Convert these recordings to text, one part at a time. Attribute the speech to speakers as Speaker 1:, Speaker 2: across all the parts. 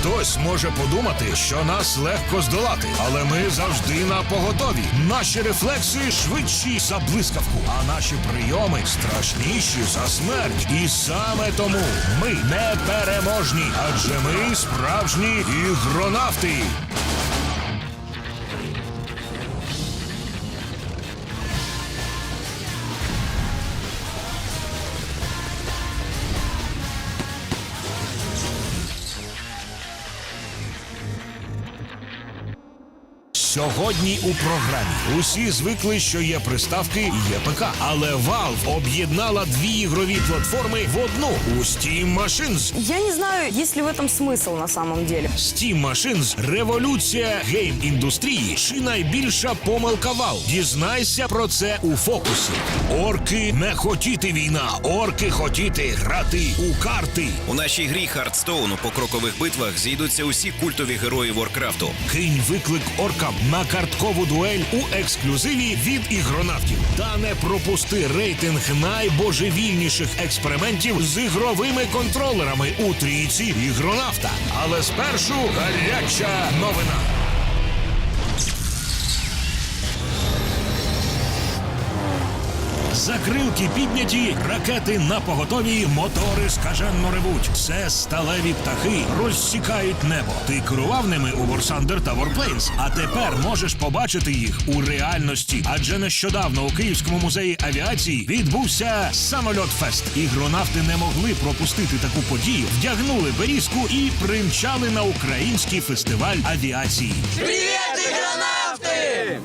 Speaker 1: Хтось може подумати, що нас легко здолати, але ми завжди на поготові. Наші рефлекси швидші за блискавку, а наші прийоми страшніші за смерть. І саме тому ми непереможні, адже ми справжні ігронавти. Сьогодні у програмі усі звикли, що є приставки і є ПК. Але Valve об'єднала дві ігрові платформи в одну у Steam Machines.
Speaker 2: Я не знаю, есть ли в этом смысл на самом деле.
Speaker 1: Steam Machines – революція гейм-індустрії чи найбільша помилка Valve. Дізнайся про це у фокусі. Орки не хотіти війна, орки хотіти грати у карти.
Speaker 3: У нашій грі Хардстоун у покрокових битвах зійдуться усі культові герої Воркрафту.
Speaker 1: Кинь виклик оркам на карткову дуель у ексклюзиві від ігронавтів. Та не пропусти рейтинг найбожевільніших експериментів з ігровими контролерами у трійці ігронавта. Але спершу гаряча новина. Закрилки підняті, ракети на поготові, мотори скаженно ревуть. Це сталеві птахи розсікають небо. Ти керував ними у Thunder та Warplanes, а тепер можеш побачити їх у реальності. Адже нещодавно у Київському музеї авіації відбувся самольот Фест. Ігронавти не могли пропустити таку подію, вдягнули берізку і примчали на український фестиваль авіації.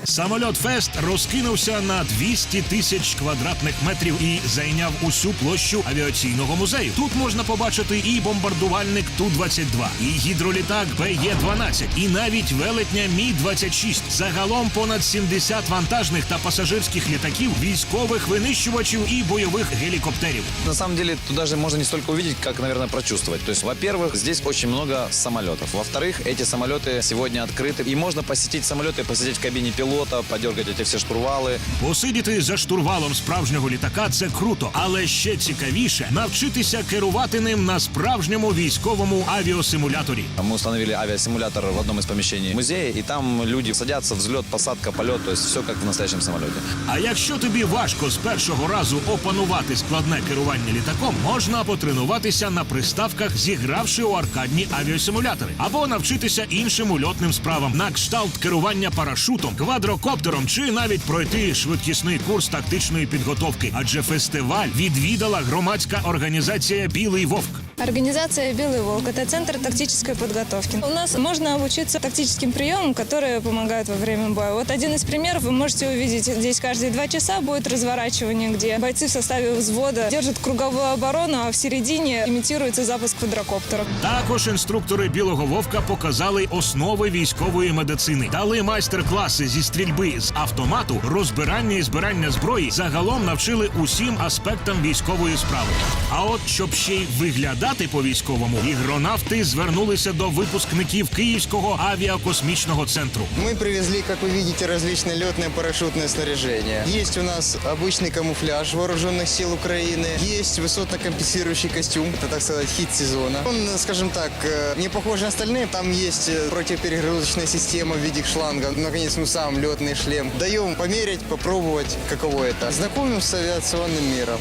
Speaker 1: Самольот Фест розкинувся на 200 тисяч квадратних метрів і зайняв усю площу авіаційного музею. Тут можна побачити і бомбардувальник Ту-22, і гідролітак БЄ-12, і навіть велетня Мі-26. Загалом понад 70 вантажних та пасажирських літаків, військових винищувачів і бойових гелікоптерів.
Speaker 4: На самом деле, тут даже можно не столько увидеть, как, наверное, прочувствовать. То есть, во-первых, здесь очень много самолетов. Во-вторых, эти самолеты сегодня открыты. И можно посетить самолеты, посидеть в кабине пилота, подергать эти все штурвалы.
Speaker 1: Посидіти за штурвалом справжнього літака це круто, але ще цікавіше навчитися керувати ним на справжньому військовому авіасимуляторі.
Speaker 4: Мы установили авиасимулятор в одном из помещений музея, и там люди садятся, взлет, посадка, полет, то есть все как в настоящем самолете.
Speaker 1: А якщо тобі важко з першого разу опанувати складне керування літаком, можна потренуватися на приставках, зігравши у аркадні авіасимулятори, або навчитися іншим ульотним справам на кшталт керування парашутом, квадрокоптером чи навіть пройти швидкісний курс тактичної підготовки. Адже фестиваль відвідала громадська організація Білий Вовк.
Speaker 5: Организация «Белый волк» — это центр тактической подготовки. У нас можно обучиться тактическим приемам, которые помогают во время боя. Вот один из примеров вы можете увидеть. Здесь каждые два часа будет разворачивание, где бойцы в составе взвода держат круговую оборону, а в середине имитируется запуск квадрокоптера.
Speaker 1: Також інструктори білого вовка показали основи військової медицини, дали майстер-класи зі стрільби з автомату, розбирання і збирання зброї. Загалом навчили усім аспектам військової справи. А от щоб ще й виглядати по військовому, ігронавти звернулися до випускників Київського авіакосмічного центру.
Speaker 6: Мы привезли, как вы видите, различные летное парашютное снаряжение. Есть у нас обычный камуфляж вооруженных сил Украины, есть высотно-компенсирующий костюм, это, так сказать, хит сезона. Он, скажем так, э, не похож на остальные, там есть э, противоперегрузочная система в виде шланга, наконец, ну сам летный шлем. Даем померить, попробовать, каково это. Знакомим с авиационным миром.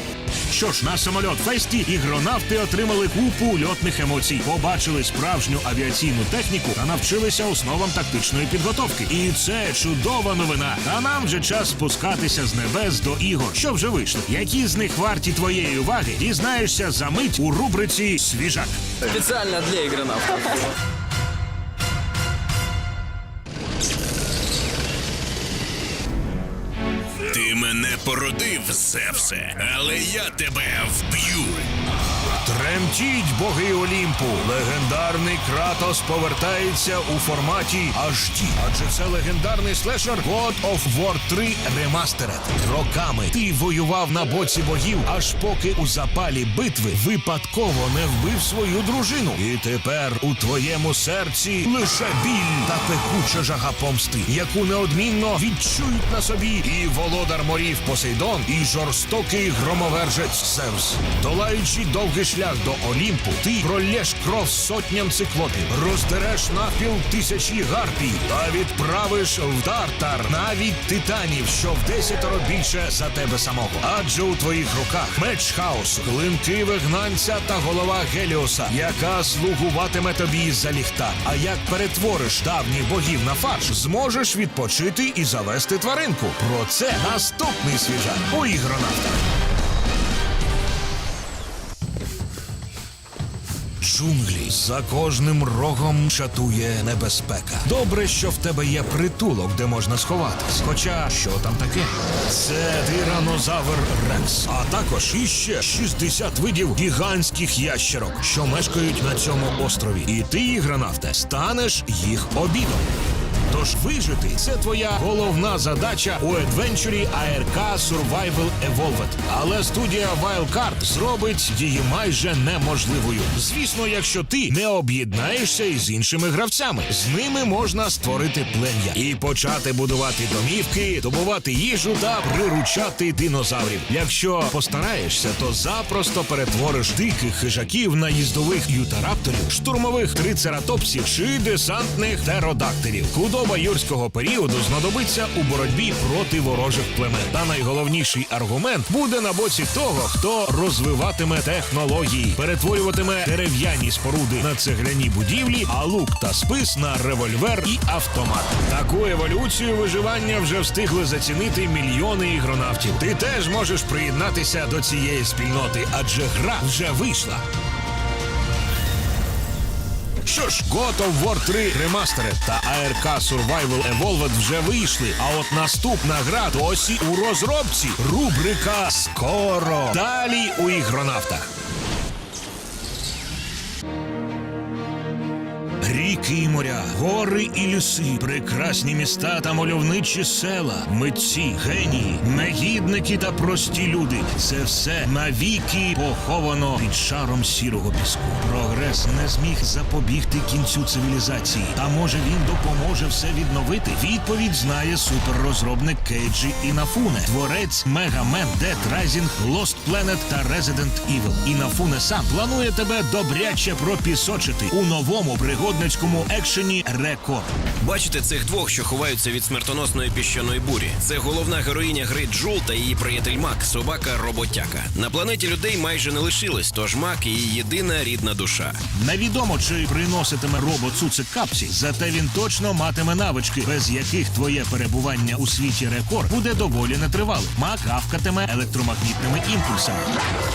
Speaker 1: Що ж, на самольот фесті ігронавти отримали купу льотних емоцій, побачили справжню авіаційну техніку та навчилися основам тактичної підготовки. І це чудова новина. Та нам вже час спускатися з небес до ігор. Що вже вийшло? Які з них варті твоєї уваги? Дізнаєшся за мить у рубриці Свіжак.
Speaker 7: Специально для игронавтов.
Speaker 3: Ти мене породив, Зевсе, але я тебе вб'ю.
Speaker 1: Тремтіть, боги Олімпу! Легендарний Кратос повертається у форматі HD. Адже це легендарний слешер God of War 3 Remastered. Роками ти воював на боці богів, аж поки у запалі битви випадково не вбив свою дружину. І тепер у твоєму серці лише біль та пекуча жага помсти, яку неодмінно відчують на собі і володар морів Посейдон, і жорстокий громовержець Зевс. Долаючи довгий шлях до Олімпу, ти пролєш кров сотням циклопів, роздереш навпіл тисячі гарпій та відправиш в Тартар навіть титанів, що в десятеро більше за тебе самого. Адже у твоїх руках меч хаосу, клинки вигнанця та голова Геліоса, яка слугуватиме тобі за ліхтар. А як перетвориш давніх богів на фарш, зможеш відпочити і завести тваринку. Про це наступний свіжак у ігронавтах. Джунглі за кожним рогом чатує небезпека. Добре, що в тебе є притулок, де можна сховатись. Хоча що там таке? Це тиранозавр Рекс, а також іще 60 видів гігантських ящерок, що мешкають на цьому острові. І ти, гранавте, станеш їх обідом. Тож вижити це твоя головна задача у адвенчурі ARK Survival Evolved. Але студія Wildcard зробить її майже неможливою. Звісно, якщо ти не об'єднаєшся із іншими гравцями, з ними можна створити плем'я і почати будувати домівки, добувати їжу та приручати динозаврів. Якщо постараєшся, то запросто перетвориш диких хижаків на їздових ютарапторів, штурмових трицератопсів чи десантних птеродактилів. Худоба юрського періоду знадобиться у боротьбі проти ворожих племен. Та найголовніший аргумент буде на боці того, хто розвиватиме технології, перетворюватиме дерев'яні споруди на цегляні будівлі, а лук та спис на револьвер і автомат. Таку еволюцію виживання вже встигли зацінити мільйони ігронавтів. Ти теж можеш приєднатися до цієї спільноти, адже гра вже вийшла. Що ж, God of War 3 Remastered та ARK Survival Evolved вже вийшли. А от наступна гра досі у розробці. Рубрика Скоро. Далі у ігронавтах. Ріки і моря, гори і ліси, прекрасні міста та мальовничі села, митці, генії, негідники та прості люди. Це все навіки поховано під шаром сірого піску. Прогрес не зміг запобігти кінцю цивілізації. Та може він допоможе все відновити? Відповідь знає суперрозробник Кейджі Інафуне, творець Man, Dead Rising, Lost Planet та Resident Evil. Інафуне сам планує тебе добряче пропісочити у новому пригодницькому екшені Рекорд.
Speaker 8: Бачите цих двох, що ховаються від смертоносної піщаної бурі. Це головна героїня гри Джул та її приятель Мак, собака роботяка. На планеті людей майже не лишилось, тож Мак її єдина рідна душа.
Speaker 1: Невідомо, чи приноситиме робот цуцик капсі, зате він точно матиме навички, без яких твоє перебування у світі рекорд буде доволі нетривалим. Мак гавкатиме електромагнітними імпульсами.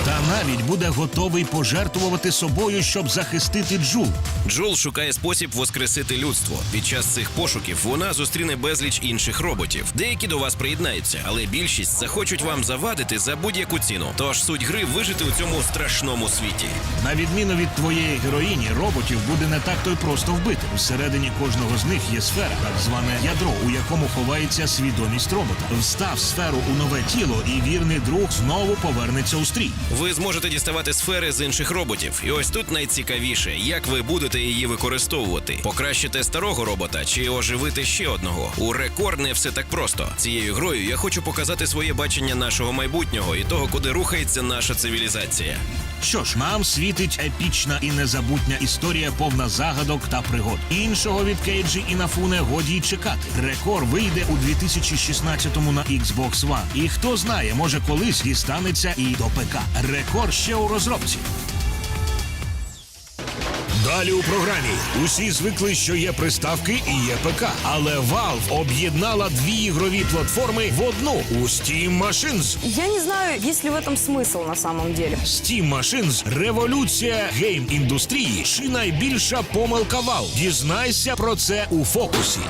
Speaker 1: Та навіть буде готовий пожертвувати собою, щоб захистити Джул.
Speaker 8: Джул шукає спосіб воскресити людство. Під час цих пошуків вона зустріне безліч інших роботів. Деякі до вас приєднаються, але більшість захочуть вам завадити за будь-яку ціну. Тож суть гри вижити у цьому страшному світі.
Speaker 1: На відміну від твоєї героїні, роботів буде не так то й просто вбити. Всередині кожного з них є сфера, так зване ядро, у якому ховається свідомість робота. Встав сферу у нове тіло, і вірний друг знову повернеться у стрій.
Speaker 8: Ви зможете діставати сфери з інших роботів. І ось тут найцікавіше, як ви будете її використовувати. Покращити старого робота чи оживити ще одного. У рекорд не все так просто. Цією грою я хочу показати своє бачення нашого майбутнього і того, куди рухається наша цивілізація.
Speaker 1: Що ж, нам світить епічна і незабутня історія, повна загадок та пригод. Іншого від Кейджі і Нафуне годі й чекати. Рекорд вийде у 2016-му на Xbox One. І хто знає, може колись дістанеться і до ПК. Рекорд ще у розробці. Далі у програмі усі звикли, що є приставки і є ПК. Але Valve об'єднала дві ігрові платформи в одну у Steam Machines.
Speaker 2: Я не знаю, есть ли в этом смысл на самом деле.
Speaker 1: Steam Machines – революція гейм-індустрії чи найбільша помилка Valve. Дізнайся про це у фокусі.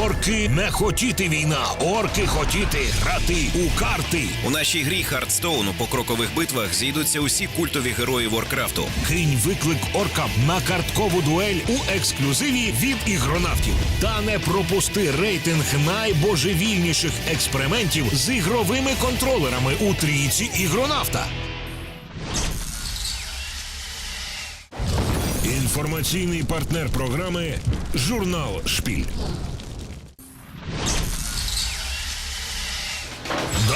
Speaker 1: Орки не хотіти війна, орки хотіти грати у карти.
Speaker 8: У нашій грі Хардстоун у покрокових битвах зійдуться усі культові герої Воркрафту.
Speaker 1: Кинь виклик оркам на карткову дуель у ексклюзиві від ігронавтів. Та не пропусти рейтинг найбожевільніших експериментів з ігровими контролерами у трійці ігронавта. Інформаційний партнер програми журнал Шпіль.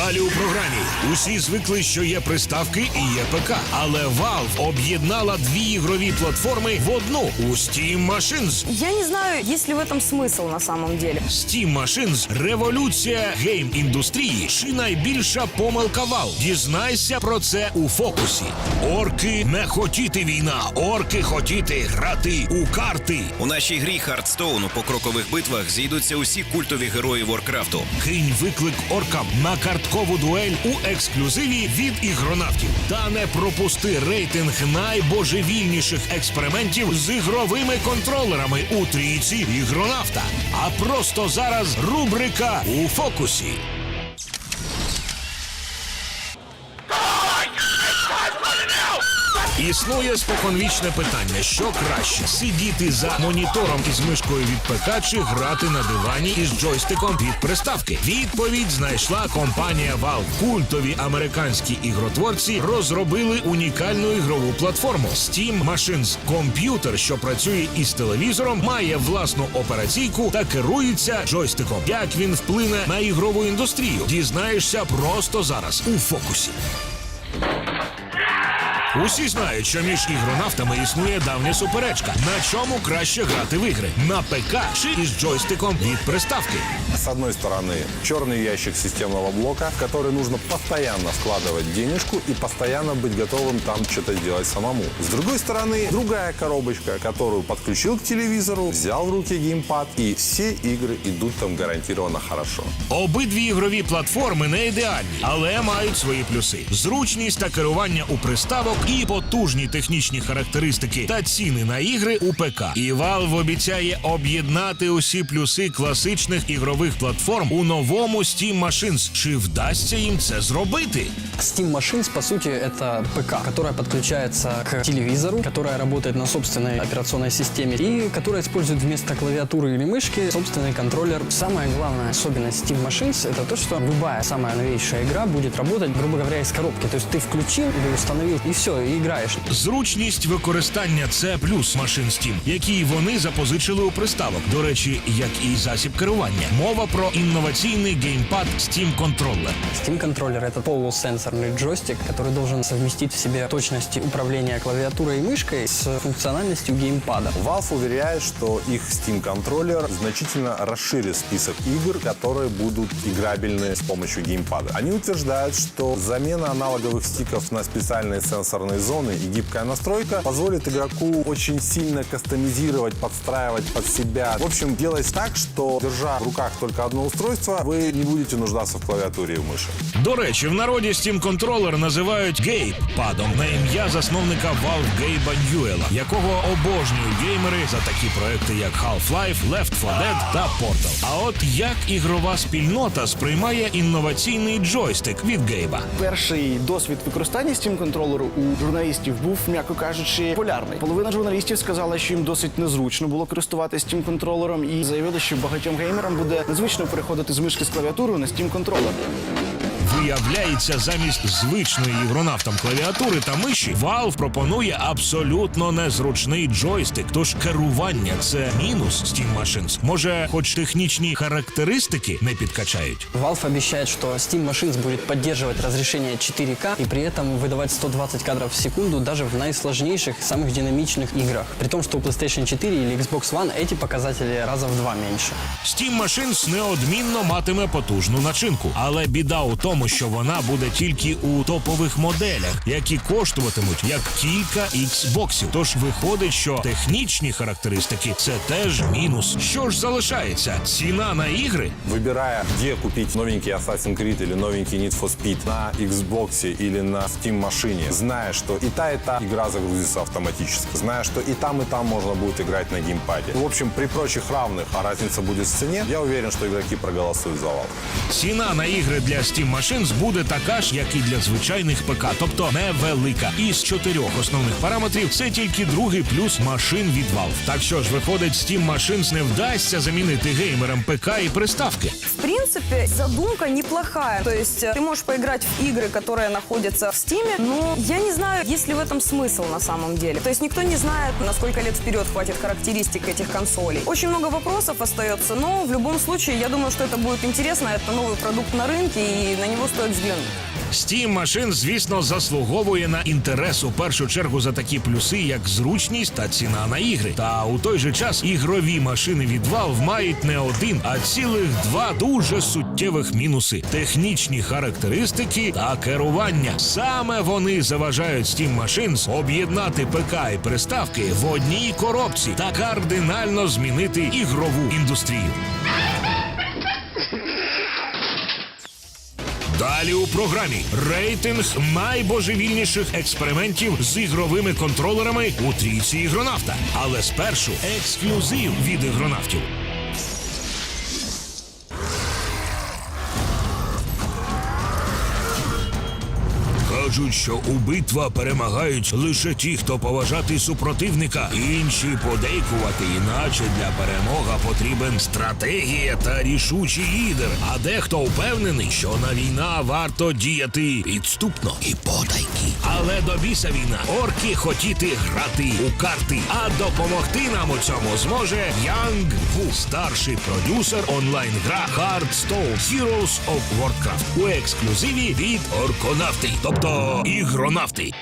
Speaker 1: Далі у програмі усі звикли, що є приставки і є ПК. Але Valve об'єднала дві ігрові платформи в одну у Steam Machines.
Speaker 2: Я не знаю, есть ли в этом смысл на самом деле.
Speaker 1: Steam Machines – революція гейм-індустрії чи найбільша помилка Valve. Дізнайся про це у фокусі. Орки не хотіти війна, орки хотіти грати у карти.
Speaker 8: У нашій грі Хардстоун у покрокових битвах зійдуться усі культові герої Воркрафту.
Speaker 1: Кинь виклик оркам на карткову дуель у ексклюзиві від ігронавтів. Та не пропусти рейтинг найбожевільніших експериментів з ігровими контролерами у трійці ігронавта. А просто зараз рубрика у фокусі. Існує споконвічне питання, що краще сидіти за монітором із мишкою від ПК чи грати на дивані із джойстиком від приставки. Відповідь знайшла компанія Valve. Культові американські ігротворці розробили унікальну ігрову платформу Steam Machines. Комп'ютер, що працює із телевізором, має власну операційку та керується джойстиком. Як він вплине на ігрову індустрію? Дізнаєшся просто зараз у фокусі. Усі знають, що між ігронавтами існує давня суперечка. На чому краще грати в ігри? На ПК чи із джойстиком від приставки?
Speaker 9: С одной стороны, черный ящик системного блока, в который нужно постоянно вкладывать денежку и постоянно быть готовым там что-то делать самому. С другой стороны, другая коробочка, которую подключил к телевизору, взял в руки геймпад, и все игры идут там гарантированно хорошо.
Speaker 1: Обидві ігрові платформи не ідеальні, але мають свої плюси: зручність та керування у приставок і потужні технічні характеристики та ціни на ігри у ПК. І Valve обіцяє об'єднати усі плюси класичних ігрових платформ у новому Steam Machines. Чи вдасться їм це зробити?
Speaker 7: Steam Machines, по сути, это ПК, которая подключается к телевизору, которая работает на собственной операционной системе и которая использует вместо клавиатуры или мышки собственный контроллер. Самая главная особенность Steam Machines это то, что любая самая новейшая игра будет работать, грубо говоря, из коробки. То есть ты включил или установил, и все, и играешь.
Speaker 1: Зручність використання це плюс машин Steam, які вони запозичили у приставок. До речі, як і засіб керування. Мова про інноваційний геймпад Steam Controller.
Speaker 7: Steam контроллер это полусенсорный джойстик, который должен совместить в себе точности управления клавиатурой и мышкой с функциональностью геймпада.
Speaker 9: Valve уверяет, что их Steam контроллер значительно расширит список игр, которые будут играбельны с помощью геймпада. Они утверждают, что замена аналоговых стиков на специальные сенсорные зоны и гибкая настройка позволит игроку очень сильно кастомизировать, подстраивать под себя. В общем, делать так, что, держа в руках только одно устройство, вы не будете нуждаться в клавиатуре и в мыши.
Speaker 1: До речі, в народі Steam Controller називають гейп-падом на ім'я засновника Valve Гейба Ньюела, якого обожнюють геймери за такі проекти, як Half-Life, Left 4 Dead та Portal. А от як ігрова спільнота сприймає інноваційний джойстик від Гейба?
Speaker 10: Перший досвід використання Steam контролеру у журналістів був, м'яко кажучи, полярний. Половина журналістів сказала, що їм досить незручно було користуватися Steam контролером, і заявили, що багатьом геймерам буде незвично переходити з мишки з клавіатурою на Steam контролер
Speaker 1: Виявляється, замість звичної ігронавтам клавіатури та миші Valve пропонує абсолютно незручний джойстик. Тож керування це мінус Steam Machines. Може, хоч технічні характеристики не підкачають.
Speaker 7: Valve обещает, что Steam Machines будет поддерживать разрешение 4К и при этом выдавать 120 кадров в секунду даже в наисложнейших, самых динамичных играх. При том, что у PlayStation 4 или Xbox One эти показатели раза в два меньше.
Speaker 1: Steam Machines неодмінно матиме потужну начинку, але біда у тому, що вона буде тільки у топових моделях, які коштуватимуть як кілька Xboxів. Тож виходить, що технічні характеристики це теж мінус. Що ж залишається? Ціна на ігри?
Speaker 9: Выбирая, где купить новенький Assassin's Creed или новенький Need for Speed на Xbox или на Steam машине, зная, что и та, и та игра загрузится автоматически, зная, что и там, и там можно будет играть на геймпаде. В общем, при прочих равных, а разница будет в цене, я уверен, что игроки проголосуют за Valve.
Speaker 1: Ціна на ігри для Steam Machines буде така ж, як і для звичайних ПК, тобто невелика. Із чотирьох основних параметрів це тільки другий плюс машин від Valve. Так що ж виходить, Steam Machines не вдасться замінити геймерам ПК і приставки.
Speaker 2: В принципе, задумка неплохая. То есть э, ты можешь поиграть в игры, которые находятся в Стиме, но я не знаю, есть ли в этом смысл на самом деле. То есть никто не знает, на сколько лет вперед хватит характеристик этих консолей. Очень много вопросов остается, но в любом случае, я думаю, что это будет интересно. Это новый продукт на рынке, и на него стоит взглянуть.
Speaker 1: Steam машин, звісно, заслуговує на інтерес у першу чергу за такі плюси, як зручність та ціна на ігри. Та у той же час ігрові машини від Valve мають не один, а цілих два дуже суттєвих мінуси: технічні характеристики та керування. Саме вони заважають Steam машин об'єднати ПК і приставки в одній коробці та кардинально змінити ігрову індустрію. Далі у програмі рейтинг найбожевільніших експериментів з ігровими контролерами у трійці ігронавта. Але спершу ексклюзив від ігронавтів. Кажуть, що у битва перемагають лише ті, хто поважати супротивника, інші подейкувати, іначе для перемога потрібен стратегія та рішучий лідер. А дехто впевнений, що на війна варто діяти підступно і потайки. Але до біса війна орки хотіти грати у карти, а допомогти нам у цьому зможе Янг Ву, старший продюсер онлайн-гра Hearthstone Heroes of Warcraft у ексклюзиві від Орконавти, тобто ігронавти.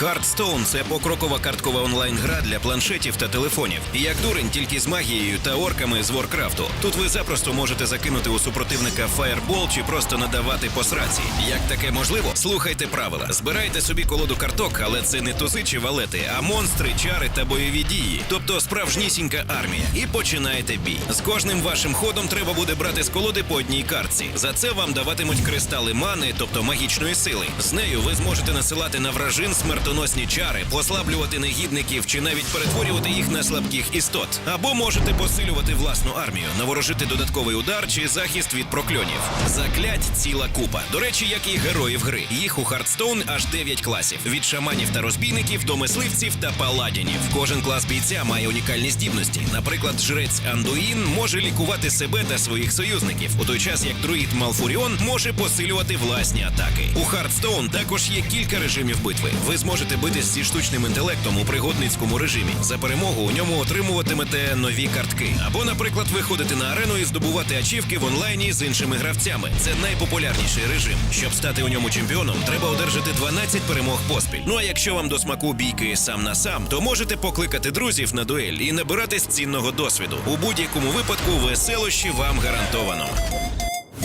Speaker 8: Hearthstone – це покрокова карткова онлайн-гра для планшетів та телефонів. Як дурень, тільки з магією та орками з Воркрафту. Тут ви запросто можете закинути у супротивника фаєрбол чи просто надавати по сраці. Як таке можливо? Слухайте правила. Збирайте собі колоду карток, але це не тузи чи валети, а монстри, чари та бойові дії. Тобто справжнісінька армія. І починаєте бій. З кожним вашим ходом треба буде брати з колоди по одній картці. За це вам даватимуть кристали мани, тобто магічної сили. З нею ви зможете насилати на вражин смертоносні чари, послаблювати негідників чи навіть перетворювати їх на слабких істот. Або можете посилювати власну армію, наворожити додатковий удар чи захист від прокльонів. Заклять ціла купа. До речі, як і героїв гри. Їх у Хардстоун аж 9 класів: від шаманів та розбійників до мисливців та паладінів. Кожен клас бійця має унікальні здібності. Наприклад, жрець Андуїн може лікувати себе та своїх союзників, у той час як друїд Малфуріон може посилювати власні атаки. У Хардстоун також є кілька режимів битви. Ви зможете битись зі штучним інтелектом у пригодницькому режимі. За перемогу у ньому отримуватимете нові картки. Або, наприклад, виходити на арену і здобувати ачівки в онлайні з іншими гравцями. Це найпопулярніший режим. Щоб стати у ньому чемпіоном, треба одержати 12 перемог поспіль. Ну а якщо вам до смаку бійки сам на сам, то можете покликати друзів на дуель і набиратись цінного досвіду. У будь-якому випадку веселощі вам гарантовано.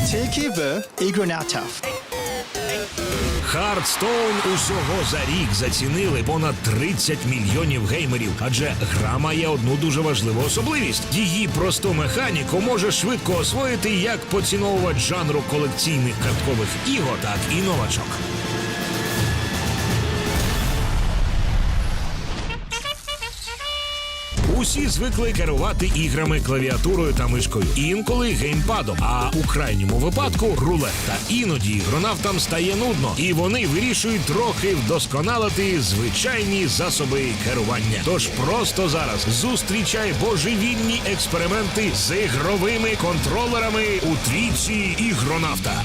Speaker 11: Tilke ve Igronata.
Speaker 1: Хардстоун усього за рік зацінили понад 30 мільйонів геймерів, адже гра має одну дуже важливу особливість: її просту механіку може швидко освоїти як поціновувач жанру колекційних карткових ігор, так і новачок. Усі звикли керувати іграми клавіатурою та мишкою, інколи геймпадом. А у крайньому випадку рулет. Та іноді ігронавтам стає нудно, і вони вирішують трохи вдосконалити звичайні засоби керування. Тож просто зараз зустрічай божевільні експерименти з ігровими контролерами у трійці ігронавта.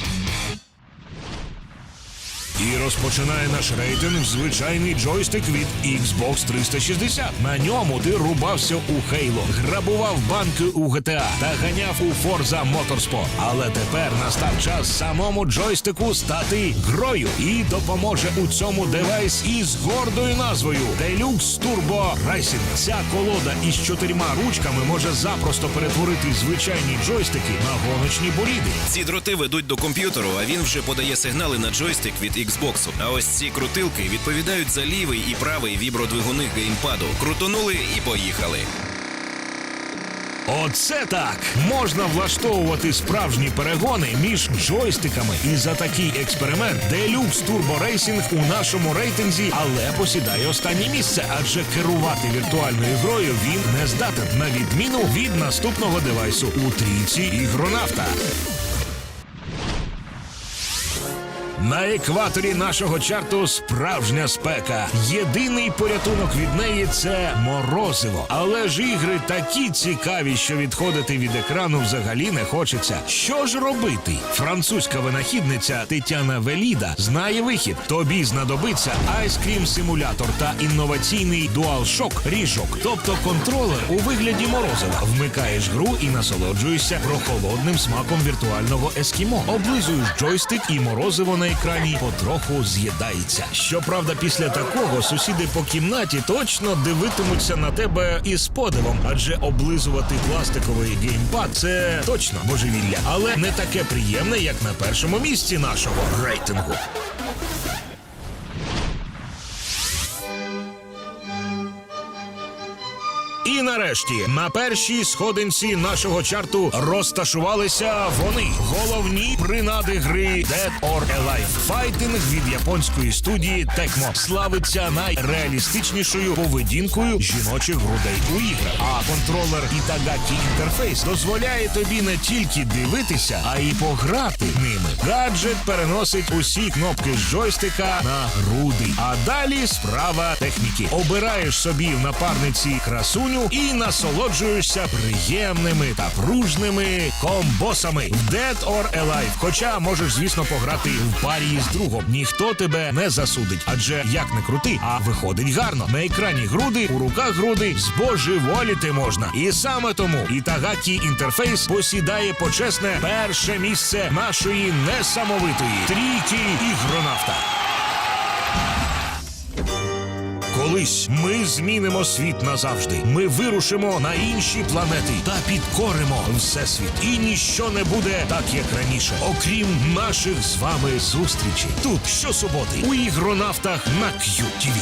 Speaker 1: І розпочинає наш рейтинг звичайний джойстик від Xbox 360. На ньому ти рубався у Halo, грабував банки у GTA та ганяв у Forza Motorsport. Але тепер настав час самому джойстику стати грою і допоможе у цьому девайс із гордою назвою Deluxe Turbo Racing. Ця колода із чотирма ручками може запросто перетворити звичайні джойстики на гоночні боліди.
Speaker 8: Ці дроти ведуть до комп'ютеру, а він вже подає сигнали на джойстик від Xbox. А ось ці крутилки відповідають за лівий і правий вібродвигуни геймпаду. Крутонули і поїхали.
Speaker 1: Оце так можна влаштовувати справжні перегони між джойстиками. І за такий експеримент Deluxe Turbo Racing у нашому рейтинзі, але посідає останнє місце, адже керувати віртуальною грою він не здатен на відміну від наступного девайсу у трійці ігронавта. На екваторі нашого чарту справжня спека. Єдиний порятунок від неї це морозиво. Але ж ігри такі цікаві, що відходити від екрану взагалі не хочеться. Що ж робити? Французька винахідниця Тетяна Веліда знає вихід. Тобі знадобиться айскрім симулятор та інноваційний DualShock ріжок, тобто контролер у вигляді морозива. Вмикаєш гру і насолоджуєшся прохолодним смаком віртуального ескімо. Облизуєш джойстик і морозиво на екрані потроху з'їдається. Щоправда, після такого сусіди по кімнаті точно дивитимуться на тебе із подивом, адже облизувати пластиковий геймпад це точно божевілля, але не таке приємне, як на першому місці нашого рейтингу. І нарешті на першій сходинці нашого чарту розташувалися вони головні принади гри Dead or Alive. Файтинг від японської студії Tecmo славиться найреалістичнішою поведінкою жіночих грудей у іграх. А контролер Itagaki інтерфейс дозволяє тобі не тільки дивитися, а й пограти ними. Гаджет переносить усі кнопки з джойстика на груди. А далі справа техніки. Обираєш собі в напарниці красуню і насолоджуєшся приємними та пружними комбосами в Dead or Alive. Хоча можеш, звісно, пограти в парі з другом. Ніхто тебе не засудить, адже як не крути, а виходить гарно. На екрані груди, у руках груди збожеволіти можна. І саме тому Ітагакі інтерфейс посідає почесне перше місце нашої несамовитої трійки ігронавта. Колись ми змінимо світ назавжди. Ми вирушимо на інші планети та підкоримо всесвіт. І ніщо не буде так, як раніше, окрім наших з вами зустрічей. Тут щосуботи у ігронавтах на QTV.